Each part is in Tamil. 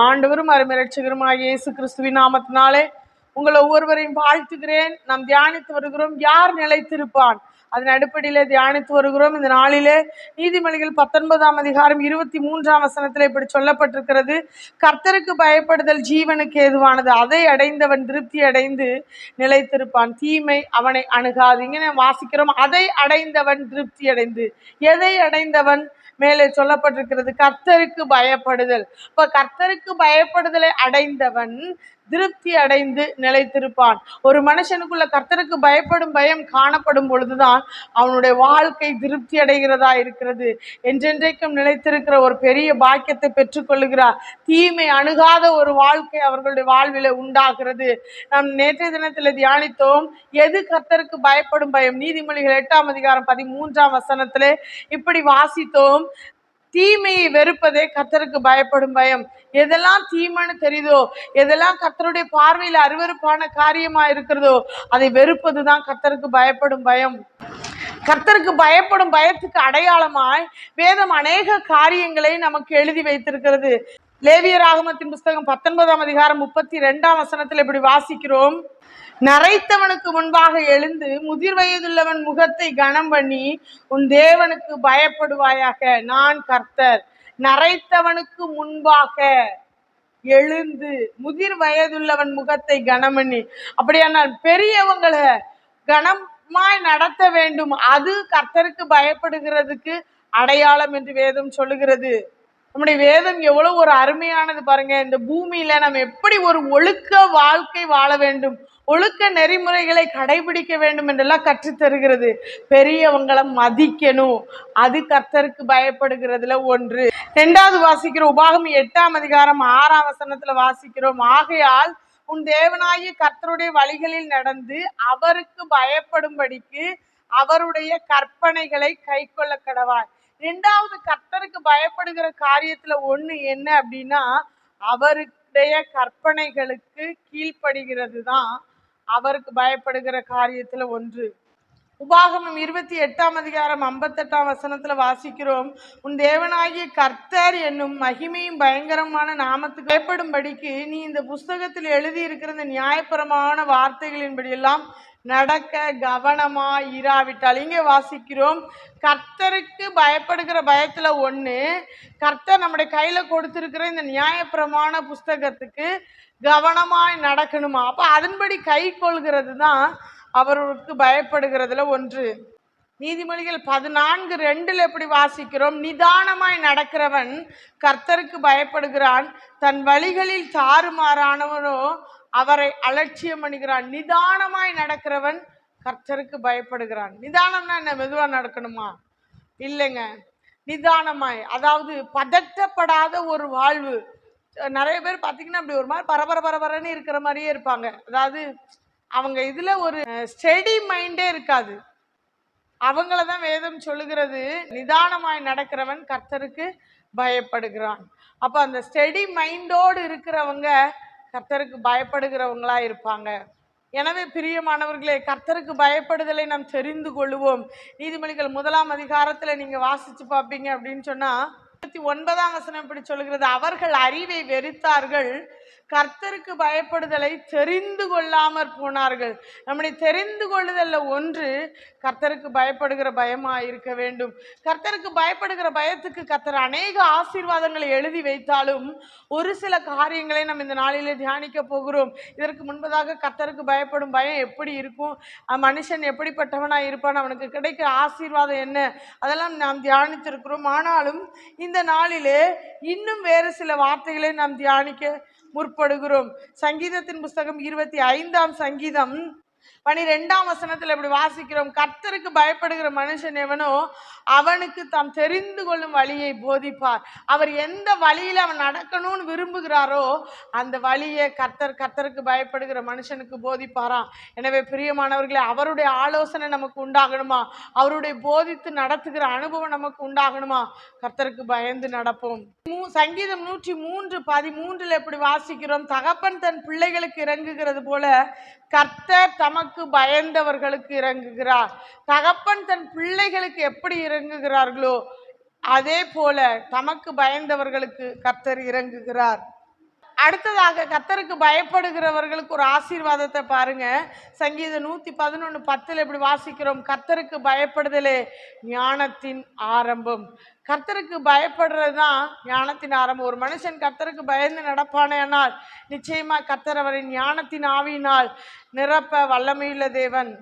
ஆண்டவரும் அருமரட்சகருமாகிய இயேசு கிறிஸ்துவின் நாமத்தினாலே உங்கள் ஒவ்வொருவரையும் வாழ்த்துகிறேன். நாம் தியானித்து வருகிறோம். யார் நிலைத்திருப்பான்? அதன் அடிப்படையிலே தியானித்து வருகிறோம். இந்த நாளிலே நீதிமொழிகள் பத்தொன்பதாம் அதிகாரம் இருபத்தி மூன்றாம் வசனத்தில் இப்படி சொல்லப்பட்டிருக்கிறது. கர்த்தருக்கு பயப்படுதல் ஜீவனுக்கு ஏதுவானது. அதை அடைந்தவன் திருப்தி அடைந்து நிலைத்திருப்பான். தீமை அவனை அணுகாது. இங்கே வாசிக்கிறோம். அதை அடைந்தவன் திருப்தி அடைந்து. எதை அடைந்தவன்? மேலே சொல்லப்பட்டிருக்கிறது கர்த்தருக்கு பயப்படுதல். இப்போ கர்த்தருக்கு பயப்படுதலை அடைந்தவன் திருப்தி அடைந்து நிலைத்திருப்பான். ஒரு மனுஷனுக்குள்ள கர்த்தருக்கு பயப்படும் பயம் காணப்படும் பொழுதுதான் அவனுடைய வாழ்க்கை திருப்தி அடைகிறதா இருக்கிறது. என்றென்றைக்கும் நிலைத்திருக்கிற ஒரு பெரிய பாக்கியத்தை பெற்றுக்கொள்ளுகிறார். தீமை அணுகாத ஒரு வாழ்க்கை அவர்களுடைய வாழ்வில உண்டாகிறது. நாம் நேற்றைய தினத்தில் தியானித்தோம் எது கர்த்தருக்கு பயப்படும் பயம்? நீதிமொழிகள் எட்டாம் அதிகாரம் பதிமூன்றாம் வசனத்திலே இப்படி வாசித்தோம் தீமையை வெறுப்பதே கர்த்தருக்கு பயப்படும் பயம். எதெல்லாம் தீமைன்னு தெரியுதோ எதெல்லாம் கர்த்தருடைய பார்வையில் அருவருப்பான காரியமா இருக்கிறதோ அதை வெறுப்பது தான் கர்த்தருக்கு பயப்படும் பயம். கர்த்தருக்கு பயப்படும் பயத்துக்கு அடையாளமாய் வேதம் அநேக காரியங்களை நமக்கு எழுதி வைத்திருக்கிறது. லேவியர் ஆகமத்தின் புஸ்தகம் பத்தொன்பதாம் அதிகாரம் முப்பத்தி ரெண்டாம் வசனத்தில் இப்படி வாசிக்கிறோம். நரைத்தவனுக்கு முன்பாக எழுந்து முதிர் வயதுள்ளவன் முகத்தை கனம் பண்ணி உன் தேவனுக்கு பயப்படுவாயாக நான் கர்த்தர். நரைத்தவனுக்கு முன்பாக எழுந்து முதிர் வயதுள்ளவன் முகத்தை கனம் பண்ணி. அப்படியானால் பெரியவங்களை கனமாய் நடத்த வேண்டும். அது கர்த்தருக்கு பயப்படுகிறதுக்கு அடையாளம் என்று வேதம் சொல்லுகிறது. நம்முடைய வேதம் எவ்வளவு ஒரு அருமையானது பாருங்க. இந்த பூமியில நம்ம எப்படி ஒரு ஒழுக்க வாழ்க்கை வாழ வேண்டும்? ஒழுக்க நெறிமுறைகளை கடைபிடிக்க வேண்டும் என்றெல்லாம் கற்றுத் தருகிறது. பெரியவங்களை மதிக்கணும். அது கர்த்தருக்கு பயப்படுகிறதுல ஒன்று. ரெண்டாவது வாசிக்கிற உபாகம் எட்டாம் அதிகாரம் ஆறாம் வசனத்துல வாசிக்கிறோம். ஆகையால் உன் தேவனாகிய கர்த்தருடைய வழிகளில் நடந்து அவருக்கு பயப்படும்படிக்கு அவருடைய கற்பனைகளை கை கொள்ள கடவாய். ரெண்டாவது கர்த்தருக்கு பயப்படுகிற காரியத்துல ஒண்ணு என்ன அப்படின்னா அவருடைய கற்பனைகளுக்கு கீழ்ப்படுகிறது தான் அவருக்கு பயப்படுகிற காரியத்துல ஒன்று. உபாகமம் இருபத்தி எட்டாம் அதிகாரம் ஐம்பத்தெட்டாம் வசனத்தில் வாசிக்கிறோம். உன் தேவனாகிய கர்த்தர் என்னும் மகிமையும் பயங்கரமான நாமத்துக்கு பயப்படும்படிக்கு நீ இந்த புஸ்தகத்தில் எழுதியிருக்கிற இந்த நியாயபரமான வார்த்தைகளின்படியெல்லாம் நடக்க கவனமா இராவிட்டால். இங்கே வாசிக்கிறோம். கர்த்தருக்கு பயப்படுகிற பயத்தில் ஒன்று கர்த்தர் நம்முடைய கையில் கொடுத்துருக்கிற இந்த நியாயப்பிரமாண புஸ்தகத்துக்கு கவனமாய் நடக்கணுமா? அப்போ அதன்படி கை கொள்கிறது தான் அவருக்கு பயப்படுகிறதுல ஒன்று. நீதிமொழிகள் பதினான்கு ரெண்டுல எப்படி வாசிக்கிறோம்? நிதானமாய் நடக்கிறவன் கர்த்தருக்கு பயப்படுகிறான். தன் வழிகளில் தாறுமாறானவனோ அவரை அலட்சியம் பண்ணுகிறான். நிதானமாய் நடக்கிறவன் கர்த்தருக்கு பயப்படுகிறான். நிதானம்னா என்ன? மெதுவா நடக்கணுமா? இல்லைங்க. நிதானமாய் அதாவது பதட்டப்படாத ஒரு வாழ்வு. நிறைய பேர் பார்த்தீங்கன்னா அப்படி ஒரு மாதிரி பரபர பரபரன்னு இருக்கிற மாதிரியே இருப்பாங்க. அதாவது அவங்க இதில் ஒரு ஸ்டெடி மைண்டே இருக்காது. அவங்கள தான் வேதம் சொல்லுகிறது. நிதானமாய் நடக்கிறவன் கர்த்தருக்கு பயப்படுகிறான். அப்போ அந்த ஸ்டெடி மைண்டோடு இருக்கிறவங்க கர்த்தருக்கு பயப்படுகிறவங்களா இருப்பாங்க. எனவே பிரியமானவர்களே கர்த்தருக்கு பயப்படுதலை நாம் தெரிந்து கொள்ளுவோம் நீதிமொழிகள் முதலாம் அதிகாரத்தில் நீங்கள் வாசித்து பார்ப்பீங்க அப்படின்னு சொன்னால் இருபத்தி ஒன்பதாம் வசனம் இப்படி சொல்லுகிறது. அவர்கள் அறிவை வெறுத்தார்கள் கர்த்தருக்கு பயப்படுதலை தெரிந்து கொள்ளாமற் போனார்கள். நம்முடைய தெரிந்து கொள்ளுதல்ல ஒன்று கர்த்தருக்கு பயப்படுகிற பயமாக இருக்க வேண்டும். கர்த்தருக்கு பயப்படுகிற பயத்துக்கு கர்த்தர் அநேக ஆசீர்வாதங்களை எழுதி வைத்தாலும் ஒரு சில காரியங்களை நம்ம இந்த நாளில் தியானிக்க போகிறோம். இதற்கு முன்பதாக கர்த்தருக்கு பயப்படும் பயம் எப்படி இருக்கும்? மனுஷன் எப்படிப்பட்டவனாக இருப்பான்? அவனுக்கு கிடைக்கிற ஆசீர்வாதம் என்ன? அதெல்லாம் நாம் தியானித்திருக்கிறோம். ஆனாலும் இந்த நாளிலே இன்னும் வேறு சில வார்த்தைகளை நாம் தியானிக்க முற்படுகிறோம். சங்கீதத்தின் புஸ்தகம் இருபத்தி ஐந்தாம் சங்கீதம். பனிரெண்டாம் வசனத்தில் இப்படி வாசிக்கிறோம். கர்த்தருக்கு பயப்படுகிற மனுஷன் எவனோ அவனுக்கு தாம் தெரிந்து கொள்ளும் வழியை போதிப்பார். அவர் எந்த வழியில் அவன் நடக்கணும்னு விரும்புகிறாரோ அந்த வழியை கர்த்தர் கர்த்தருக்கு பயப்படுகிற மனுஷனுக்கு போதிப்பாராம். எனவே பிரியமானவர்களே அவருடைய ஆலோசனை நமக்கு உண்டாகணுமா? அவருடைய போதித்து நடத்துகிற அனுபவம் நமக்கு உண்டாகணுமா? கர்த்தருக்கு பயந்து நடப்போம். மூ- சங்கீதம் நூற்றி மூன்று பதிமூன்றில் எப்படி வாசிக்கிறோம். தகப்பன் தன் பிள்ளைகளுக்கு இறங்குகிறது போல கர்த்தர் தமக்கு பயந்தவர்களுக்கு இறங்குகிறார். தகப்பன் தன் பிள்ளைகளுக்கு எப்படி இறங்குகிறார்களோ அதே போல தமக்கு பயந்தவர்களுக்கு கர்த்தர் இறங்குகிறார். அடுத்ததாக கத்தருக்கு பயப்படுகிறவர்களுக்கு ஒரு ஆசீர்வாதத்தை பாருங்க. சங்கீதம் நூத்தி பதினொன்று பத்தில் இப்படி வாசிக்கிறோம். கத்தருக்கு பயப்படுதலே ஞானத்தின் ஆரம்பம். கர்த்தருக்கு பயப்படுறது தான் ஞானத்தின் ஆரம்பம். ஒரு மனுஷன் கர்த்தருக்கு பயந்து நடப்பானேனால் நிச்சயமா கர்த்தர் அவரின் ஞானத்தின் ஆவியினால் நிரப்ப வல்லமையுள்ள தேவன்.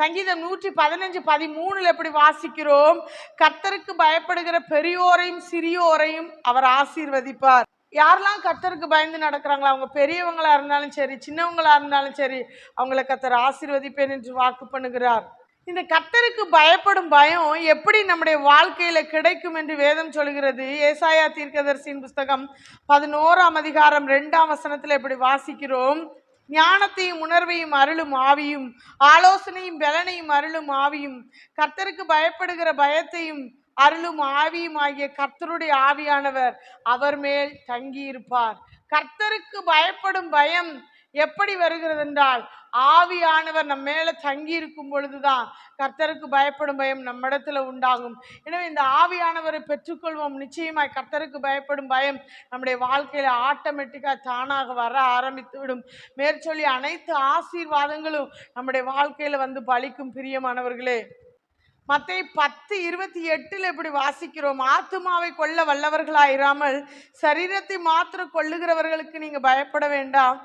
சங்கீதம் நூற்றி பதினஞ்சு பதிமூணுல எப்படி வாசிக்கிறோம்? கர்த்தருக்கு பயப்படுகிற பெரியோரையும் சிறியோரையும் அவர் ஆசீர்வதிப்பார். யாரெல்லாம் கர்த்தருக்கு பயந்து நடக்கிறாங்களோ அவங்க பெரியவங்களாக இருந்தாலும் சரி சின்னவங்களாக இருந்தாலும் சரி அவங்கள கத்தர் ஆசீர்வதிப்பேன் என்று வாக்கு பண்ணுகிறார். இந்த கர்த்தருக்கு பயப்படும் பயம் எப்படி நம்முடைய வாழ்க்கையில் கிடைக்கும் என்று வேதம் சொல்கிறது? ஏசாயா தீர்க்கதரிசியின் புஸ்தகம் பதினோராம் அதிகாரம் ரெண்டாம் வசனத்தில் இப்படி வாசிக்கிறோம். ஞானத்தையும் உணர்வையும் அருளும் ஆவியும் ஆலோசனையும் பலனையும் அருளும் ஆவியும். கர்த்தருக்கு பயப்படுகிற பயத்தையும் அருளும் ஆவியும் ஆகிய கர்த்தருடைய ஆவியானவர் அவர் மேல் தங்கியிருப்பார். கர்த்தருக்கு பயப்படும் பயம் எப்படி வருகிறது என்றால் ஆவியானவர் நம்ம மேல தங்கி இருக்கும் பொழுதுதான் கர்த்தருக்கு பயப்படும் பயம் நம்மிடத்துல உண்டாகும். எனவே இந்த ஆவியானவரை பெற்றுக்கொள்வோம். நிச்சயமாய் கர்த்தருக்கு பயப்படும் பயம் நம்முடைய வாழ்க்கையில ஆட்டோமேட்டிக்காக தானாக வர ஆரம்பித்து விடும் மேற்சொல்லி அனைத்து ஆசீர்வாதங்களும் நம்முடைய வாழ்க்கையில வந்து பலிக்கும் பிரியமானவர்களே. மத்தை பத்து இருபத்தி எட்டில் இப்படி வாசிக்கிறோம். ஆத்துமாவை கொல்ல வல்லவர்களாயிராமல் சரீரத்தை மாத்திரம் கொள்ளுகிறவர்களுக்கு நீங்கள் பயப்பட வேண்டாம்.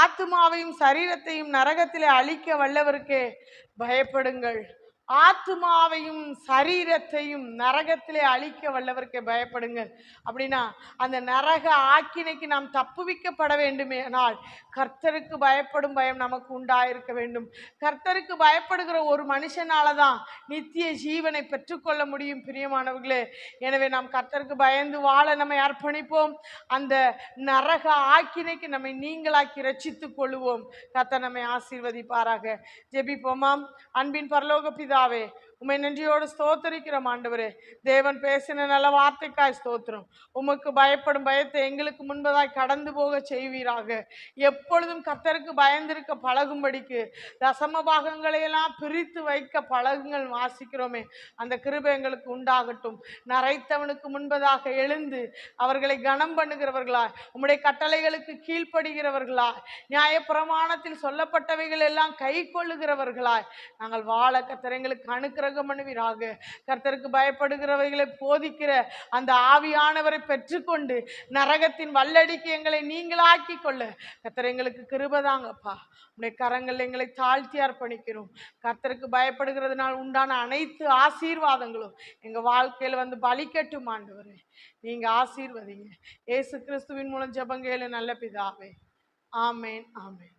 ஆத்துமாவையும் சரீரத்தையும் நரகத்தில் அழிக்க வல்லவருக்கே பயப்படுங்கள். ஆத்மாவையும் சரீரத்தையும் நரகத்திலே அழிக்க வல்லவருக்கு பயப்படுங்கள். அப்படின்னா அந்த நரக ஆக்கினைக்கு நாம் தப்புவிக்கப்பட வேண்டுமே ஆனால் கர்த்தருக்கு பயப்படும் பயம் நமக்கு உண்டாயிருக்க வேண்டும். கர்த்தருக்கு பயப்படுகிற ஒரு மனுஷனால தான் நித்திய ஜீவனை பெற்றுக்கொள்ள முடியும் பிரியமானவர்களே. எனவே நாம் கர்த்தருக்கு பயந்து வாழ நம்மை அர்ப்பணிப்போம். அந்த நரக ஆக்கினைக்கு நம்மை நீங்களாக்கி ரட்சித்துக் கொள்ளுவோம். கர்த்தர் நம்மை ஆசீர்வதிப்பாராக. ஜெபிப்போமாம். அன்பின் பரலோக பிதாவே உம்மை நன்றியோடு ஸ்தோத்தரிக்கிறோம் ஆண்டவரே. தேவன் பேசின நல்ல வார்த்தைக்காய் ஸ்தோத்திரம். உமக்கு பயப்படும் பயத்தை எங்களுக்கு முன்பதாய் கடந்து போக செய்வீராக. எப்பொழுதும் கத்தருக்கு பயந்திருக்க பழகும்படிக்கு தசம பாகங்களையெல்லாம் பிரித்து வைக்க பழகுங்கள் வாசிக்கிறோமே. அந்த கிருபை எங்களுக்கு உண்டாகட்டும். நரைத்தவனுக்கு முன்பதாக எழுந்து அவர்களை கனம் பண்ணுகிறவர்களாய் உம்முடைய கட்டளைகளுக்கு கீழ்ப்படுகிறவர்களாய் நியாயப்பிரமாணத்தில் சொல்லப்பட்டவைகள் எல்லாம் கை கொள்ளுகிறவர்களாய் நாங்கள் வாழ கர்த்தர் எங்களுக்கு அனுக்கிரகம் பண்ணுவீராக கர்த்தருக்கு பயப்படுகிறவைகளை போதிக்கிற அந்த ஆவியானவரை பெற்றுக்கொண்டு நரகத்தின் வல்லடிக்கு எங்களை நீங்களாக்கி கொள்ள. கர்த்தர் எங்களுக்கு கிருபதாங்கப்பா உடைய கரங்கள் எங்களை தாழ்த்தி அர்ப்பணிக்கிறோம். கர்த்தருக்கு பயப்படுகிறதுனால் உண்டான அனைத்து ஆசீர்வாதங்களும் எங்க வாழ்க்கையில வந்து பலிக்கட்டும் ஆண்டவரே. நீங்க ஆசீர்வதிங்க. ஏசு கிறிஸ்துவின் மூலம் ஜபங்கையில் நல்ல பிதாவே. ஆமேன் ஆமேன்.